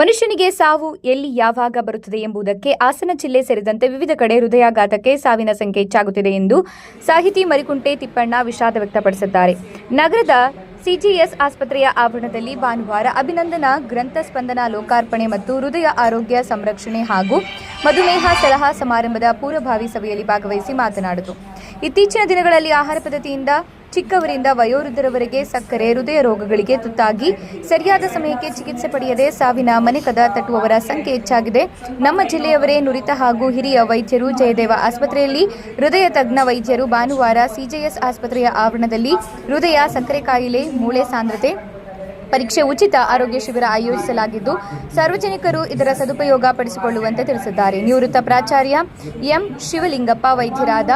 ಮನುಷ್ಯನಿಗೆ ಸಾವು ಎಲ್ಲಿ ಯಾವಾಗ ಬರುತ್ತದೆ ಎಂಬುದಕ್ಕೆ ಹಾಸನ ಜಿಲ್ಲೆ ಸೇರಿದಂತೆ ವಿವಿಧ ಕಡೆ ಹೃದಯಾಘಾತಕ್ಕೆ ಸಾವಿನ ಸಂಖ್ಯೆ ಹೆಚ್ಚಾಗುತ್ತಿದೆ ಎಂದು ಸಾಹಿತಿ ಮರಿಕುಂಟೆ ತಿಪ್ಪಣ್ಣ ವಿಷಾದ ವ್ಯಕ್ತಪಡಿಸಿದ್ದಾರೆ. ನಗರದ ಸಿಜಿಎಸ್ ಆಸ್ಪತ್ರೆಯ ಆವರಣದಲ್ಲಿ ಭಾನುವಾರ ಅಭಿನಂದನಾ ಗ್ರಂಥ ಸ್ಪಂದನ ಲೋಕಾರ್ಪಣೆ ಮತ್ತು ಹೃದಯ ಆರೋಗ್ಯ ಸಂರಕ್ಷಣೆ ಹಾಗೂ ಮಧುಮೇಹ ಸಲಹಾ ಸಮಾರಂಭದ ಪೂರ್ವಭಾವಿ ಸಭೆಯಲ್ಲಿ ಭಾಗವಹಿಸಿ ಮಾತನಾಡಿದರು. ಇತ್ತೀಚಿನ ದಿನಗಳಲ್ಲಿ ಆಹಾರ ಪದ್ಧತಿಯಿಂದ ಚಿಕ್ಕವರಿಂದ ವಯೋವೃದ್ಧರವರೆಗೆ ಸಕ್ಕರೆ, ಹೃದಯ ರೋಗಗಳಿಗೆ ತುತ್ತಾಗಿ ಸರಿಯಾದ ಸಮಯಕ್ಕೆ ಚಿಕಿತ್ಸೆ ಪಡೆಯದೆ ಸಾವಿನ ಮನೆಕದ ತಟ್ಟುವವರ ಸಂಖ್ಯೆ ಹೆಚ್ಚಾಗಿದೆ. ನಮ್ಮ ಜಿಲ್ಲೆಯವರೇ ನುರಿತ ಹಾಗೂ ಹಿರಿಯ ವೈದ್ಯರು ಜಯದೇವ ಆಸ್ಪತ್ರೆಯಲ್ಲಿ ಹೃದಯ ತಜ್ಞ ವೈದ್ಯರು ಭಾನುವಾರ ಸಿಜೆಎಸ್ ಆಸ್ಪತ್ರೆಯ ಆವರಣದಲ್ಲಿ ಹೃದಯ ಸಕ್ಕರೆ ಕಾಯಿಲೆ, ಮೂಳೆ ಸಾಂದ್ರತೆ ಪರೀಕ್ಷೆ ಉಚಿತ ಆರೋಗ್ಯ ಶಿಬಿರ ಆಯೋಜಿಸಲಾಗಿದ್ದು, ಸಾರ್ವಜನಿಕರು ಇದರ ಸದುಪಯೋಗ ಪಡಿಸಿಕೊಳ್ಳುವಂತೆ ತಿಳಿಸಿದ್ದಾರೆ. ನಿವೃತ್ತ ಪ್ರಾಚಾರ್ಯ ಎಂ. ಶಿವಲಿಂಗಪ್ಪ, ವೈದ್ಯರಾದ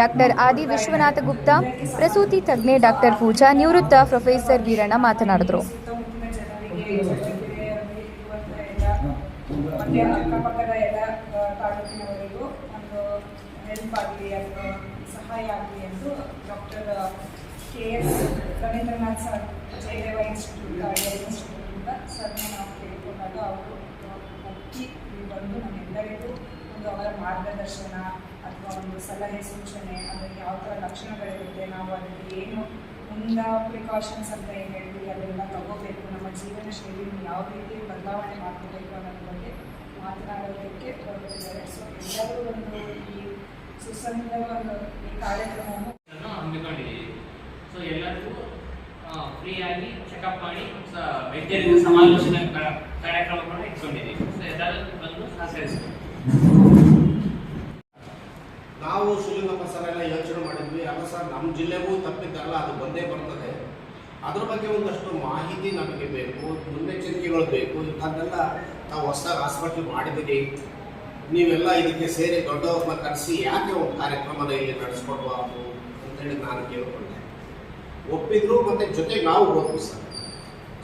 ಡಾಕ್ಟರ್ ಆದಿ ವಿಶ್ವನಾಥ ಗುಪ್ತಾ, ಪ್ರಸೂತಿ ತಜ್ಞೆ ಡಾಕ್ಟರ್ ಪೂಜಾ, ನಿವೃತ್ತ ಪ್ರೊಫೆಸರ್ ವೀರಣ್ಣ ಮಾತನಾಡಿದರು. ಸಹಾಯ ಆಗಲಿ ಎಂದು doctor K S Ravindranath sir Jayadeva institute cardiac ಇನ್ಸ್ಟಿಟ್ಯೂಟಿಂದ ಸರ್ನ ನಾವು ಕೇಳಿಕೊಂಡಾಗ ಅವರು ಒಪ್ಪಿ ಬಂದು ನಮ್ಮೆಲ್ಲರಿಗೂ ಒಂದು ಅವರ ಮಾರ್ಗದರ್ಶನ ಅಥವಾ ಒಂದು ಸಲಹೆ ಸೂಚನೆ ಅದಕ್ಕೆ ಯಾವ ಥರ ಲಕ್ಷಣಗಳಿರುತ್ತೆ, ನಾವು ಅದಕ್ಕೆ ಏನು ಮುಂದ ಪ್ರಿಕಾಷನ್ಸ್ ಅಂತ ಏನು ಹೇಳ್ತೀವಿ ಅದೆಲ್ಲ ತಗೋಬೇಕು, ನಮ್ಮ ಜೀವನ ಶೈಲಿಯನ್ನು ಯಾವ ರೀತಿ ಬದಲಾವಣೆ ಮಾಡ್ಕೋಬೇಕು ಅನ್ನೋದ್ರ ಬಗ್ಗೆ ಮಾತನಾಡೋದಕ್ಕೆ ಹೊರಟಿದ್ದಾರೆ. ಸೊ ಎಲ್ಲರೂ ಒಂದು ಈ ಸುಸಂದ ಒಂದು ಈ ಕಾರ್ಯಕ್ರಮವನ್ನು ಫ್ರೀಯಾಗಿ ಚೆಕಪ್ ಮಾಡಿ ವೈದ್ಯರಿಂದ ಸಮಾಲೋಚನೆ ಕ- ಕಾರ್ಯಕ್ರಮಗಳನ್ನು ಇಟ್ಕೊಂಡಿದ್ದೀವಿ. ಸೊ ಬಂದು ನಾವು ಶಿವಲಿಂಗಪ್ಪ ಸರ್ ಎಲ್ಲ ಯೋಚನೆ ಮಾಡಿದ್ವಿ. ಅಲ್ಲ ಸರ್ ನಮ್ಮ ಜಿಲ್ಲೆಗೂ ತಪ್ಪಿದ್ದಲ್ಲ, ಅದು ಬಂದೇ ಬರ್ತದೆ. ಅದ್ರ ಬಗ್ಗೆ ಒಂದಷ್ಟು ಮಾಹಿತಿ ನಮಗೆ ಬೇಕು, ಮುನ್ನೆಚ್ಚರಿಕೆಗಳು ಬೇಕು. ಇಂಥದ್ದೆಲ್ಲ ನಾವು ಹೊಸದಾಗಿ ಹಾಸ್ಪಿಟ್ಲ್ ಮಾಡಿದ್ದೀರಿ. ನೀವೆಲ್ಲ ಇದಕ್ಕೆ ಸೇರಿ ದೊಡ್ಡವ್ರನ್ನ ಕರೆಸಿ ಯಾಕೆ ಒಂದು ಕಾರ್ಯಕ್ರಮನ ಇಲ್ಲಿ ನಡೆಸ್ಕೊಡ್ಬಾರ್ದು ಅಂತೇಳಿ ನಾನು ಕೇಳ್ಕೊಂಡೆ. ಒಪ್ಪಿದ್ರು ಮತ್ತೆ ಜೊತೆಗೆ ನಾವು ಹೋದ್ವಿ ಸರ್.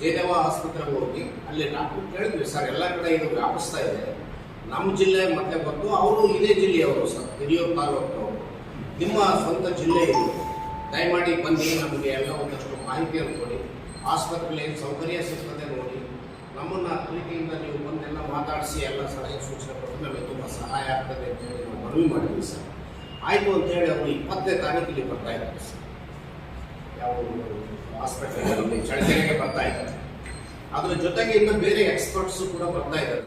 ಜಯದೇವ ಆಸ್ಪತ್ರೆಗೆ ಹೋಗಿ ಅಲ್ಲಿ ಡಾಕ್ಟರ್ ಕೇಳಿದ್ವಿ, ಸರ್, ಎಲ್ಲ ಕಡೆ ಇದು ವ್ಯಾಪಿಸ್ತಾ ಇದೆ. ನಮ್ಮ ಜಿಲ್ಲೆ ಮತ್ತೆ ಬಂದು ಅವರು ಇದೇ ಜಿಲ್ಲೆಯವರು ಸರ್, ಹಿರಿಯೂರು ತಾಲೂಕು. ನಿಮ್ಮ ಸ್ವಂತ ಜಿಲ್ಲೆ ಇದು. ದಯಮಾಡಿ ಬಂದು ನಮಗೆ ಎಲ್ಲ ಒಂದಷ್ಟು ಮಾಹಿತಿಯನ್ನು ಕೊಡಿ. ಆಸ್ಪತ್ರೆಯಲ್ಲಿ ಏನು ಸೌಕರ್ಯ ಸಿಗ್ತದೆ ನೋಡಿ. ನಮ್ಮನ್ನ ಪ್ರೀತಿಯಿಂದ ನೀವು ಬಂದೆಲ್ಲ ಮಾತಾಡಿಸಿ ಎಲ್ಲ ಸಲಹೆ ಸೂಚನೆ ಕೊಟ್ಟು ನಮಗೆ ತುಂಬ ಸಹಾಯ ಆಗ್ತದೆ ಅಂತೇಳಿ ನಾವು ಮನವಿ ಮಾಡಿದ್ವಿ ಸರ್. ಆಯಿತು ಅಂತೇಳಿ ಅವರು ಇಪ್ಪತ್ತನೇ ತಾರೀಕು ಇಲ್ಲಿ ಬರ್ತಾ ಇದ್ದಾರೆ ಸರ್. ಯಾವ ಹಾಸ್ಪಿಟಲ್ ಚಳಿಕೆರೆಗೆ ಬರ್ತಾ ಇದ್ದಾರೆ ಅದರ ಜೊತೆಗೆ ಇನ್ನು ಬೇರೆ ಎಕ್ಸ್ಪರ್ಟ್ಸ್ ಕೂಡ ಬರ್ತಾ ಇದ್ದಾರೆ.